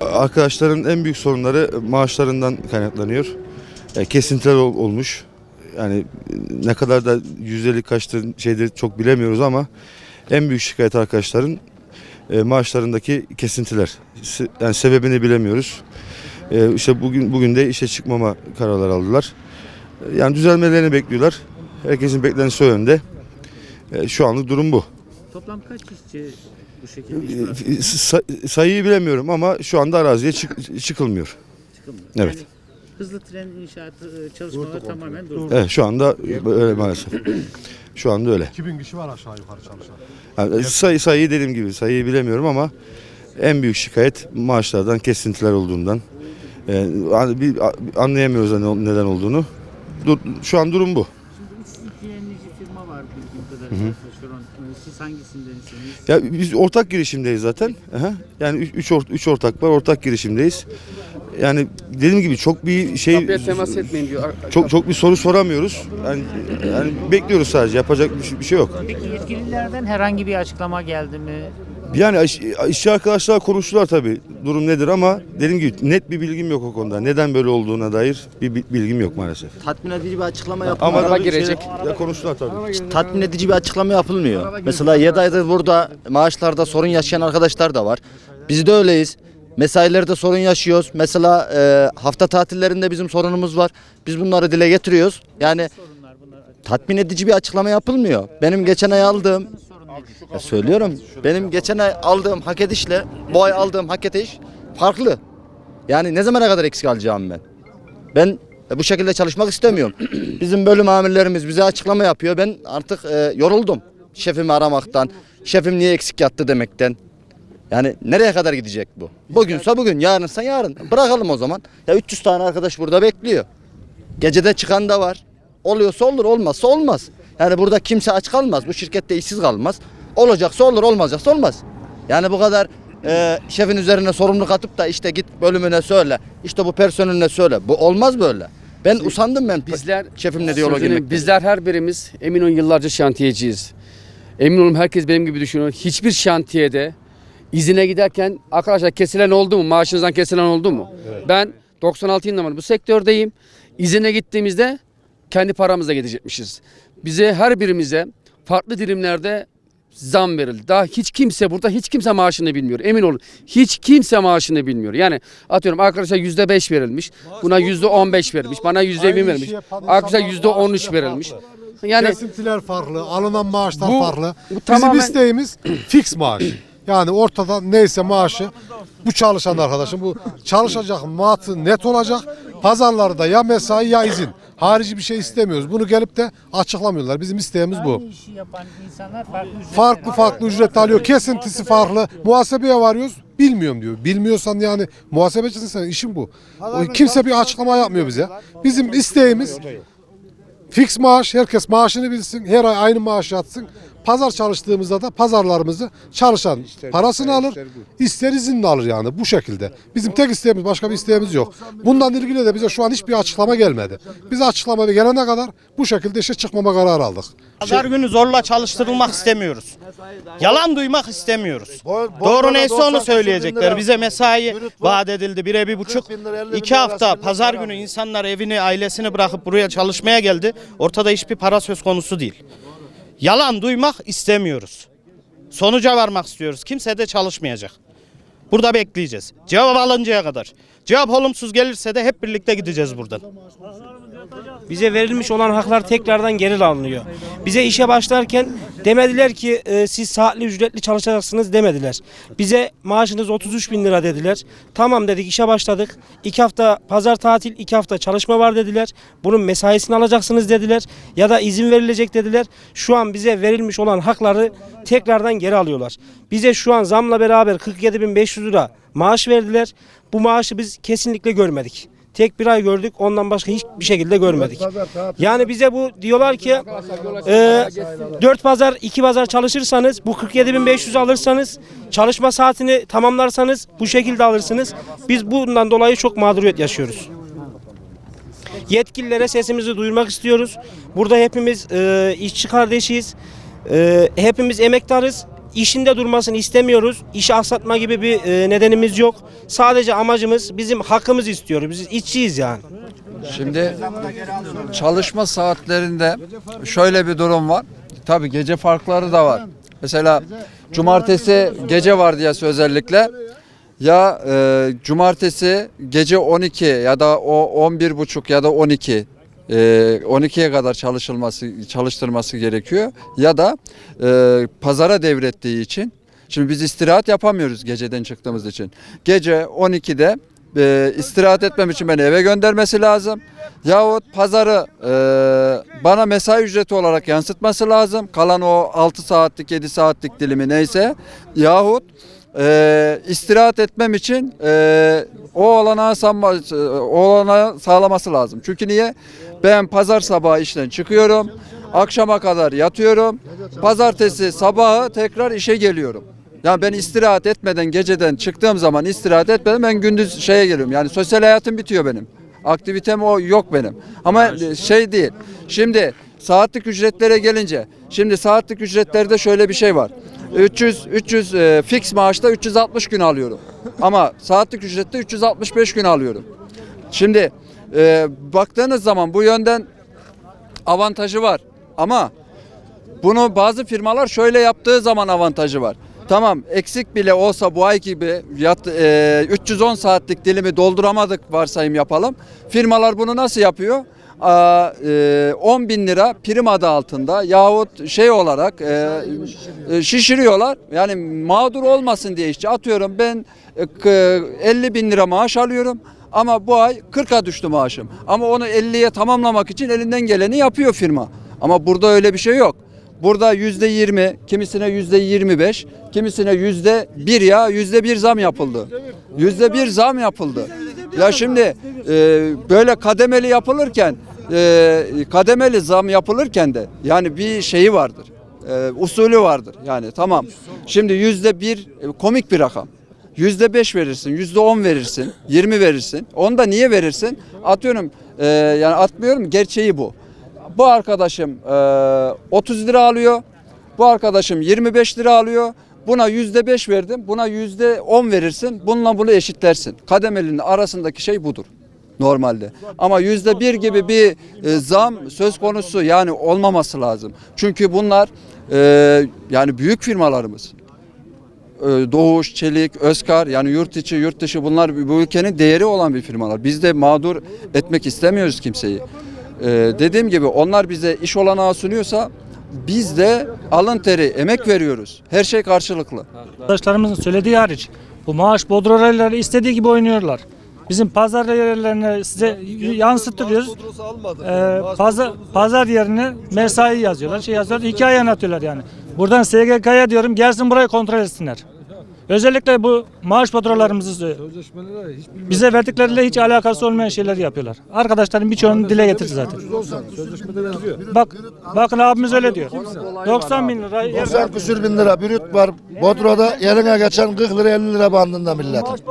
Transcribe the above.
Arkadaşların en büyük sorunları maaşlarından kaynaklanıyor. E, kesintiler ol- olmuş. Yani e, ne kadar da yüzdelik kaçtır şeydir çok bilemiyoruz ama en büyük şikayet arkadaşların e, maaşlarındaki kesintiler. Se- Yani sebebini bilemiyoruz. E, işte bugün bugün de işe çıkmama kararları aldılar. E, Yani düzelmelerini bekliyorlar. Herkesin beklentisi o yönde. E, şu anlık durum bu. Toplam kaç işçi bu E, şekilde iş sa- sayıyı bilemiyorum ama şu anda araziye çık- çıkılmıyor. çıkılmıyor? Evet. Yani hızlı tren inşaatı e, çalışmaları tamamen durdu. Evet şu anda öyle maalesef. Şu anda öyle. 2000 kişi var aşağı yukarı çalışan. Yani sayı, sayıyı dediğim gibi sayıyı bilemiyorum ama en büyük şikayet maaşlardan kesintiler olduğundan. Ee, hani bir anlayamıyoruz hani neden olduğunu. Dur- Şu an durum bu. Şimdi üç ikilemlici firma var bildiğim kadarıyla. Taşeron. E, Siz hangisindensiniz? Ya biz ortak girişimdeyiz zaten. Aha. Yani üç, üç, or- üç ortak var, ortak girişimdeyiz. Yani dediğim gibi çok bir şey Kapıya temas etmeyin diyor. çok çok bir soru soramıyoruz. Yani, yani bekliyoruz sadece. Yapacak bir şey, bir şey yok. Peki yetkililerden herhangi bir açıklama geldi mi? Yani iş- işçi arkadaşlar konuştular tabii durum nedir ama dediğim gibi net bir bilgim yok o konuda. Neden böyle olduğuna dair bir bi- bilgim yok maalesef. tatmin edici bir açıklama yap. Ama Araba tabii girecek. Şey, ya konuştular tabii. tatmin edici bir açıklama yapılmıyor. Mesela 7 aydır burada maaşlarda sorun yaşayan arkadaşlar da var. Biz de öyleyiz. Mesailerde sorun yaşıyoruz. Mesela e, hafta tatillerinde bizim sorunumuz var. Biz bunları dile getiriyoruz. Yani tatmin edici bir açıklama yapılmıyor. Benim geçen ay aldığım ya söylüyorum. Benim geçen ay aldığım hak edişle bu ay aldığım hak ediş farklı. Yani ne zamana kadar eksik alacağım ben? Ben e, bu şekilde çalışmak istemiyorum. Bizim bölüm amirlerimiz bize açıklama yapıyor. Ben artık e, yoruldum şefimi aramaktan. Şefim niye eksik yattı demekten. Yani nereye kadar gidecek bu? Bugünse bugün, yarınsa yarın. Bırakalım o zaman. Ya 300 tane arkadaş burada bekliyor. Gecede çıkan da var. Oluyorsa olur, olmazsa olmaz. Yani burada kimse aç kalmaz. Bu şirkette işsiz kalmaz. Olacaksa olur, olmayacaksa olmaz. Yani bu kadar e, şefin üzerine sorumluluk atıp da işte git bölümüne söyle. işte bu personeline söyle. Bu olmaz böyle. Ben usandım ben Bizler şefimle diyaloğa girmekten. Bizler her birimiz emin olun yıllarca şantiyeciyiz. Emin olun herkes benim gibi düşünüyor. Hiçbir şantiyede izine giderken arkadaşlar kesilen oldu mu? Maaşınızdan kesilen oldu mu? Ben 96 yılında bu sektördeyim. İzine gittiğimizde kendi paramızla gidecekmişiz. Bize her birimize farklı dilimlerde zam verildi. Daha hiç kimse burada hiç kimse maaşını bilmiyor. Emin olun. Hiç kimse maaşını bilmiyor. Yani atıyorum arkadaşa yüzde beş verilmiş. Buna yüzde on beş verilmiş. Bana yüzde yirmi verilmiş. yapan Arkadaşa yüzde on üç verilmiş. Yani Kesintiler farklı, alınan maaşlar Bu- farklı. bu Bizim tamamen- isteğimiz fix maaş. Yani ortada neyse maaşı bu çalışan arkadaşım bu çalışacak matı net olacak. Pazarlarda ya mesai ya izin. Harici bir şey istemiyoruz. Bunu gelip de açıklamıyorlar. Bizim isteğimiz bu. Farklı Farklı ücret alıyor. Kesintisi farklı. Muhasebeye varıyoruz. Bilmiyorum diyor. Bilmiyorsan yani muhasebecisin sen işin bu. O Kimse bir açıklama yapmıyor bize. Bizim isteğimiz fix maaş. Herkes maaşını bilsin. Her ay aynı maaş yatsın. Pazar çalıştığımızda da pazarlarımızı çalışan parasını alır, ister izinli alır yani bu şekilde. Bizim tek isteğimiz başka bir isteğimiz yok. Bundan ilgili de bize şu an hiçbir açıklama gelmedi. Biz açıklama gelene kadar bu şekilde işe çıkmama kararı aldık. Pazar günü zorla çalıştırılmak istemiyoruz. Yalan duymak istemiyoruz. Doğru neyse onu söyleyecekler. Bize mesai vaat edildi. Bire bir buçuk. iki hafta pazar günü insanlar evini ailesini bırakıp buraya çalışmaya geldi. Ortada hiçbir para söz konusu değil. Yalan duymak istemiyoruz. Sonuca varmak istiyoruz. Kimse de çalışmayacak. Burada bekleyeceğiz. Cevap alıncaya kadar. Cevap olumsuz gelirse de hep birlikte gideceğiz buradan. Bize verilmiş olan haklar tekrardan geri alınıyor. Bize işe başlarken demediler ki e, siz saatli ücretli çalışacaksınız demediler. Bize maaşınız 33 bin lira dediler. Tamam dedik işe başladık. İki hafta pazar tatil, iki hafta çalışma var dediler. Bunun mesaisini alacaksınız dediler. Ya da izin verilecek dediler. Şu an bize verilmiş olan hakları tekrardan geri alıyorlar. Bize şu an zamla beraber 47.500 lira maaş verdiler. Bu maaşı biz kesinlikle görmedik. Tek bir ay gördük. Ondan başka hiçbir şekilde görmedik. Yani bize bu diyorlar ki e, 4 pazar 2 pazar çalışırsanız bu 47.500 alırsanız çalışma saatini tamamlarsanız bu şekilde alırsınız. Biz bundan dolayı çok mağduriyet yaşıyoruz. Yetkililere sesimizi duyurmak istiyoruz. Burada hepimiz e, işçi kardeşiyiz. E, hepimiz emektarız. İşinde durmasını istemiyoruz. İşi aksatma gibi bir e, nedenimiz yok. Sadece amacımız bizim hakkımızı istiyoruz. Biz işçiyiz yani. Şimdi çalışma saatlerinde şöyle bir durum var. Tabii gece farkları da var. Mesela cumartesi gece vardiyası özellikle ya e, cumartesi gece 12 ya da o 11 buçuk ya da 12 e, 12'ye kadar çalışılması çalıştırması gerekiyor ya da e, pazara devrettiği için Şimdi biz istirahat yapamıyoruz geceden çıktığımız için. Gece 12'de e, istirahat etmem için beni eve göndermesi lazım. Yahut pazarı e, bana mesai ücreti olarak yansıtması lazım. Kalan o 6 saatlik 7 saatlik dilimi neyse. Yahut e, istirahat etmem için e, o olanağı, sanma- o olanağı sağlaması lazım. Çünkü niye? Ben pazar sabahı işten çıkıyorum. Akşama kadar yatıyorum. Pazartesi sabahı tekrar işe geliyorum. Yani ben istirahat etmeden geceden çıktığım zaman istirahat etmeden ben gündüz şeye geliyorum. Yani sosyal hayatım bitiyor benim. Aktivitem o yok benim. Ama şey değil. Şimdi saatlik ücretlere gelince şimdi saatlik ücretlerde şöyle bir şey var. 300 300 e, fix maaşta 360 gün alıyorum. Ama saatlik ücrette 365 gün alıyorum. Şimdi e, baktığınız zaman bu yönden avantajı var. Ama bunu bazı firmalar şöyle yaptığı zaman avantajı var. Tamam eksik bile olsa bu ay gibi yat, e, 310 saatlik dilimi dolduramadık varsayım yapalım. Firmalar bunu nasıl yapıyor? Aa, e, 10 bin lira prim adı altında yahut şey olarak e, e, şişiriyorlar. Yani mağdur olmasın diye işçi atıyorum ben e, k- 50 bin lira maaş alıyorum. Ama bu ay 40'a düştü maaşım. Ama onu 50'ye tamamlamak için elinden geleni yapıyor firma. Ama burada öyle bir şey yok. Burada yüzde yirmi, kimisine yüzde yirmi beş, kimisine yüzde bir ya yüzde bir zam yapıldı. Yüzde bir zam yapıldı. Ya şimdi e, böyle kademeli yapılırken, e, kademeli zam yapılırken de yani bir şeyi vardır. E, usulü vardır. Yani tamam. Şimdi yüzde bir e, komik bir rakam. Yüzde beş verirsin, yüzde on verirsin, yirmi verirsin. Onu da niye verirsin? Atıyorum e, yani atmıyorum gerçeği bu. Bu arkadaşım e, 30 lira alıyor. Bu arkadaşım 25 lira alıyor. Buna yüzde beş verdim. Buna yüzde on verirsin. Bununla bunu eşitlersin. Kademelinin arasındaki şey budur normalde. Ama yüzde bir gibi bir e, zam söz konusu yani olmaması lazım. Çünkü bunlar e, yani büyük firmalarımız. E, Doğuş, Çelik, Özkar yani yurt içi, yurt dışı bunlar bu ülkenin değeri olan bir firmalar. Biz de mağdur etmek istemiyoruz kimseyi. Dediğim gibi onlar bize iş olanağı sunuyorsa biz de alın teri, emek veriyoruz. Her şey karşılıklı. Arkadaşlarımızın söylediği hariç bu maaş bodrolarıyla istediği gibi oynuyorlar. Bizim pazar yerlerine size yansıtıyoruz. Ee, pazar, pazar yerine mesai yazıyorlar, şey yazıyorlar, hikaye anlatıyorlar yani. Buradan SGK'ya diyorum gelsin burayı kontrol etsinler. Özellikle bu maaş faturalarımızı bize verdikleriyle hiç alakası olmayan şeyler yapıyorlar. Arkadaşlarım birçoğunu dile getirdi zaten. Bak, bakın abimiz öyle diyor. 90 bin lira yer 90 küsür bin lira brüt var. Bodro'da yerine geçen 40 lira 50 lira bandında milletin.